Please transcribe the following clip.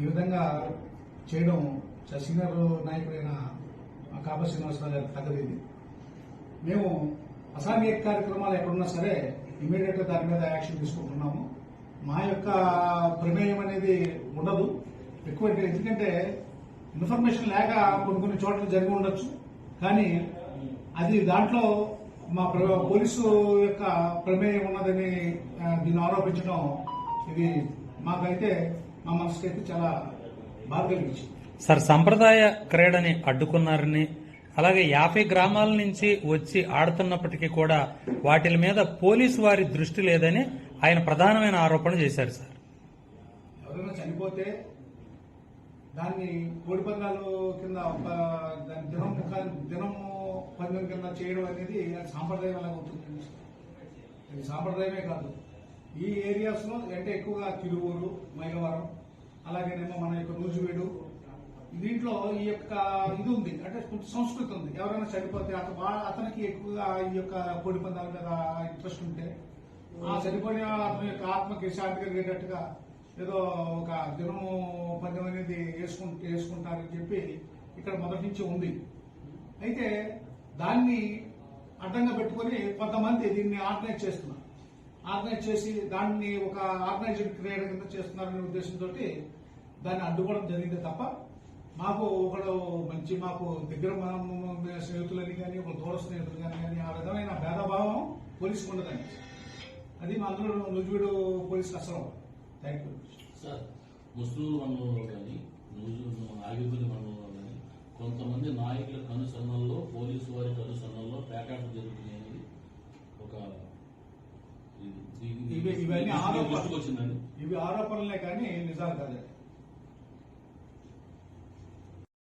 ఈ విధంగా చేయడం సీనియర్ నాయకుడైన కాపా శ్రీనివాసరావు గారికి తగ్గలేదు మేము అసాంఘిక కార్యక్రమాలు ఎక్కడున్నా సరే ఇమీడియట్గా దాని మీద యాక్షన్ తీసుకుంటున్నాము. మా యొక్క ప్రమేయం అనేది ఉండదు. ఎక్కువ ఎందుకంటే ఇన్ఫర్మేషన్ లేక కొన్ని కొన్ని చోట్ల జరిగి ఉండొచ్చు. కానీ అది దాంట్లో మా ప్ర- పోలీసు యొక్క ప్రమేయం ఉన్నదని దీన్ని ఆరోపించడం ఇది మాకైతే మా మనసుకైతే చాలా బాధ కలిగించింది. సార్ సంప్రదాయ క్రీడని అడ్డుకున్నారని అలాగే యాభై గ్రామాల నుంచి వచ్చి ఆడుతున్నప్పటికీ కూడా వాటి మీద పోలీసు వారి దృష్టి లేదని ఆయన ప్రధానమైన ఆరోపణ చేశారు సార్. ఎవరైనా చనిపోతే దాన్ని కోడి పందాలు కింద ఒక దాని దినం దినము పందెం కింద చేయడం అనేది సాంప్రదాయం ఎలా అవుతుంది. అది సాంప్రదాయమే కాదు. ఈ ఏరియాస్లో అంటే ఎక్కువగా తిరువూరు మైలవరం అలాగేనేమో మన యొక్క నూజివీడు దీంట్లో ఈ యొక్క ఇది ఉంది అంటే సంస్కృతి ఉంది. ఎవరైనా చనిపోతే అతను అతనికి ఎక్కువగా ఈ యొక్క కోడి పందాల మీద ఇంట్రెస్ట్ ఉంటే ఆ చనిపోయిన అతని యొక్క ఆత్మకి శాంతి కలిగేటట్టుగా ఏదో ఒక దినము పద్యం అనేది వేసుకుంటే వేసుకుంటారని చెప్పి ఇక్కడ మొదటి నుంచి ఉంది. అయితే దాన్ని అడ్డంగా పెట్టుకొని కొంతమంది దీన్ని ఆర్గనైజ్ చేస్తున్నారు. ఆర్గనైజ్ చేసి దాన్ని ఒక ఆర్గనైజ్డ్ క్రీడ కింద చేస్తున్నారనే ఉద్దేశంతో దాన్ని అడ్డుకోవడం జరిగింది తప్ప మాకు ఒకడు మంచి మాకు దగ్గర స్నేహితులని కానీ ఒక దూర స్నేహితులు కానీ కానీ ఆ విధమైన భేదభావం పోలీసుకు ఉండదండి. అది మా అందరూ నుజువీడు పోలీసు అసలు. థ్యాంక్ యూ సార్ ముస్లింలు మండలంలో కానీ ఆగిపోయిన మండలంలో కానీ కొంతమంది నాయకుల కనుసన్నల్లో పోలీసు వారి కనుసన్నల్లో పేకాట జరుగుతున్నాయని ఒక ఇవి- ఇవన్నీ ఆరోపణలు. ఇవి ఆరోపణలే కానీ నిజాలు కాదండి